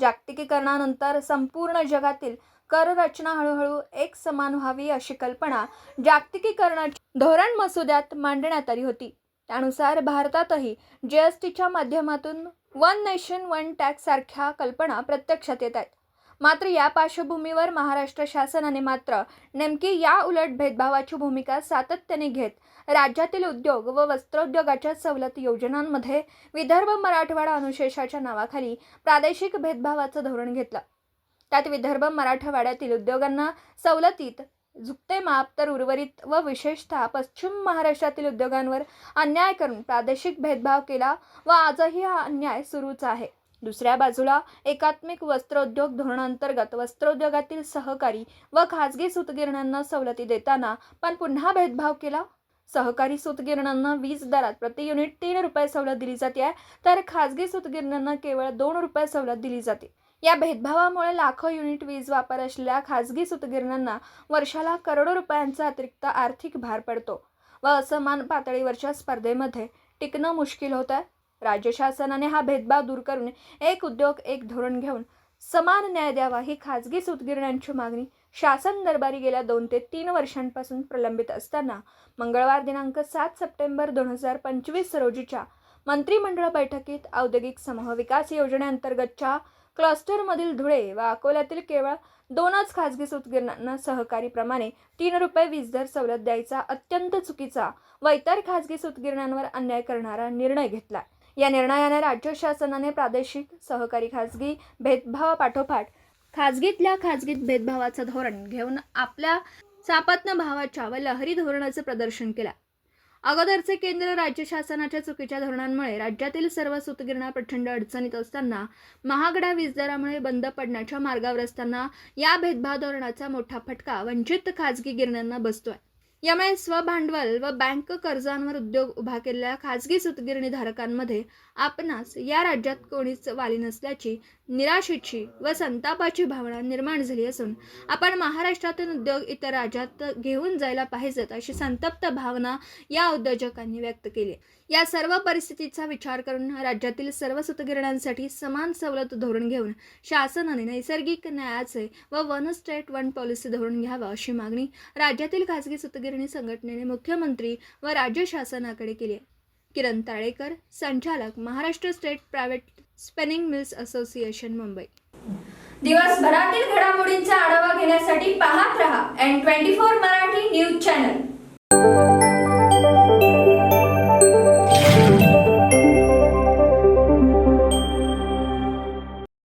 जागतिकीकरणानंतर संपूर्ण जगातील कर रचना हळूहळू एक समान व्हावी अशी कल्पना जागतिकीकरणाच्या धोरण मसुद्यात मांडण्यात आली होती. त्यानुसार भारतातही जी एस टीच्या माध्यमातून वन नेशन वन टॅक्स सारख्या कल्पना प्रत्यक्षात येत आहेत. मात्र या पार्श्वभूमीवर महाराष्ट्र शासनाने मात्र नेमकी या उलट भेदभावाची भूमिका सातत्याने घेत राज्यातील उद्योग व वस्त्रोद्योगाच्या सवलत योजनांमध्ये विदर्भ मराठवाडा अनुशेषाच्या नावाखाली प्रादेशिक भेदभावाचं धोरण घेतलं. त्यात विदर्भ मराठवाड्यातील उद्योगांना सवलतीत झुकते माप तर उर्वरित व विशेषतः पश्चिम महाराष्ट्रातील उद्योगांवर अन्याय करून प्रादेशिक भेदभाव केला व आजही हा अन्याय सुरूच आहे. दुसऱ्या बाजूला एकात्मिक वस्त्रोद्योग धोरणांतर्गत वस्त्रोद्योगातील सहकारी व खाजगी सूतगिरण्यांना सवलती देताना पण पुन्हा भेदभाव केला? सहकारी सूतगिरण्यांना वीज दरात प्रति युनिट तीन रुपये सवलत दिली जाते आहे तर खाजगी सूतगिरण्यांना केवळ दोन रुपये सवलत दिली जाते. या भेदभावामुळे लाखो युनिट वीज वापर असलेल्या खाजगी सूतगिरण्यांना वर्षाला करोडो रुपयांचा अतिरिक्त आर्थिक भार पडतो. व असमान पातळीवरच्या स्पर्धेमध्ये टिकणं मुश्किल होत आहे राज्य शासनाने हा भेदभाव दूर करून एक उद्योग एक धोरण घेऊन समान न्याय द्यावा ही खाजगी सुतगिरण्यांची मागणी शासन दरबारी गेल्या दोन ते तीन वर्षांपासून प्रलंबित असताना मंगळवार दिनांक सात सप्टेंबर दोन हजार पंचवीस रोजीच्या मंत्रिमंडळ बैठकीत औद्योगिक समूह विकास योजनेअंतर्गतच्या क्लस्टरमधील धुळे व अकोल्यातील केवळ दोनच खाजगी सूतगिरण्यांना सहकारीप्रमाणे तीन रुपये वीज दर सवलत द्यायचा अत्यंत चुकीचा व इतर खाजगी सुतगिरणांवर अन्याय करणारा निर्णय घेतला. या निर्णयाने राज्य शासनाने प्रादेशिक सहकारी खाजगी भेदभावापाठोपाठ खाजगीतल्या खाजगीत भेदभावाचं धोरण घेऊन आपल्या सापत्न भावाच्या व लहरी धोरणाचं प्रदर्शन केलं. अगोदरचे केंद्र राज्य शासनाच्या चुकीच्या धोरणांमुळे राज्यातील सर्व सूतगिरणा प्रचंड अडचणीत असताना महागड्या वीजदरामुळे बंद पडण्याच्या मार्गावर असताना या भेदभाव धोरणाचा मोठा फटका वंचित खाजगी गिरण्यांना बसतोय. यामुळे स्वभांडवल व बँक कर्जांवर उद्योग उभा केलेल्या खाजगी सुतगिरणीधारकांमध्ये आपणास या राज्यात कोणीच वाली नसल्याची निराशेची व संतापाची भावना निर्माण झाली असून आपण महाराष्ट्रातून उद्योग इतर राज्यात घेऊन जायला पाहिजेत अशी संतप्त भावना या उद्योजकांनी व्यक्त केली. या सर्व परिस्थितीचा विचार करून राज्यातील सर्व सूतगिरण्यांसाठी समान सवलत धोरण घेऊन शासनाने नैसर्गिक न्यायाचे व वन स्टेट वन पॉलिसी धोरण घ्यावं अशी मागणी राज्यातील खाजगी सूतगिरणी संघटनेने मुख्यमंत्री व राज्य शासनाकडे केली. आहे किरण ताळेकर संचालक Maharashtra state private spinning mills association Mumbai. दिवसभरातील घडामोडींचा आढावा घेण्यासाठी पाहत रहा N twenty four Marathi news channel.